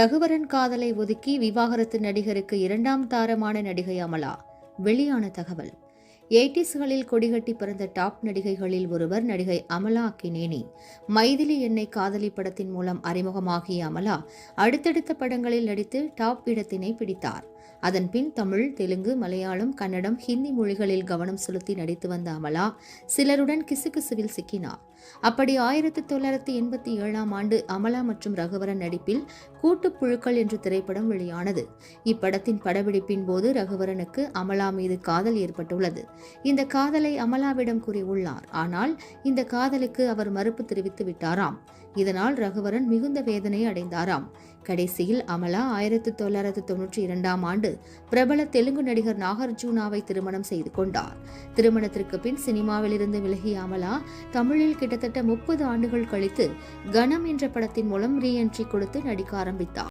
ரகுவரன் காதலை ஒதுக்கி விவாகரத்து நடிகருக்கு இரண்டாம் தாரமான நடிகை அமலா. வெளியான தகவல். எயிட்டிஸ்களில் கொடிகட்டி பிறந்த டாப் நடிகைகளில் ஒருவர் நடிகை அமலா அக்கினேனி மைதிலி என்னை காதலி படத்தின் மூலம் அறிமுகமாகிய அமலா அடுத்தடுத்த படங்களில் நடித்து டாப் இடத்தினை பிடித்தார். அதன் பின் தமிழ் தெலுங்கு மலையாளம் கன்னடம் ஹிந்தி மொழிகளில் கவனம் செலுத்தி நடித்து வந்த அமலா சிலருடன் கிசுகிசுவில் சிக்கினார். அப்படி ஆயிரத்தி தொள்ளாயிரத்தி எண்பத்தி ஏழாம் ஆண்டு அமலா மற்றும் ரகுவரன் நடிப்பில் கூட்டுப்புழுக்கள் என்ற திரைப்படம் வெளியானது. இப்படத்தின் படப்பிடிப்பின் போது ரகுவரனுக்கு அமலா மீது காதல் ஏற்பட்டுள்ளது. இந்த காதலை அமலாவிடம் கூறியுள்ளார். ஆனால் இந்த காதலுக்கு அவர் மறுப்பு தெரிவித்து விட்டாராம். இதனால் ரகுவரன் மிகுந்த வேதனை அடைந்தாராம். கடைசியில் அமலா ஆயிரத்தி தொள்ளாயிரத்தி தொன்னூற்றி இரண்டாம் ஆண்டு பிரபல தெலுங்கு நடிகர் நாகார்ஜுனாவை திருமணம் செய்து கொண்டார். திருமணத்திற்கு பின் சினிமாவில் இருந்து விலகிய அமலா தமிழில் கிட்டத்தட்ட முப்பது ஆண்டுகள் கழித்து கணம் என்ற படத்தின் மூலம் ரீஎன்ட்ரி கொடுத்து நடிக்க ஆரம்பித்தார்.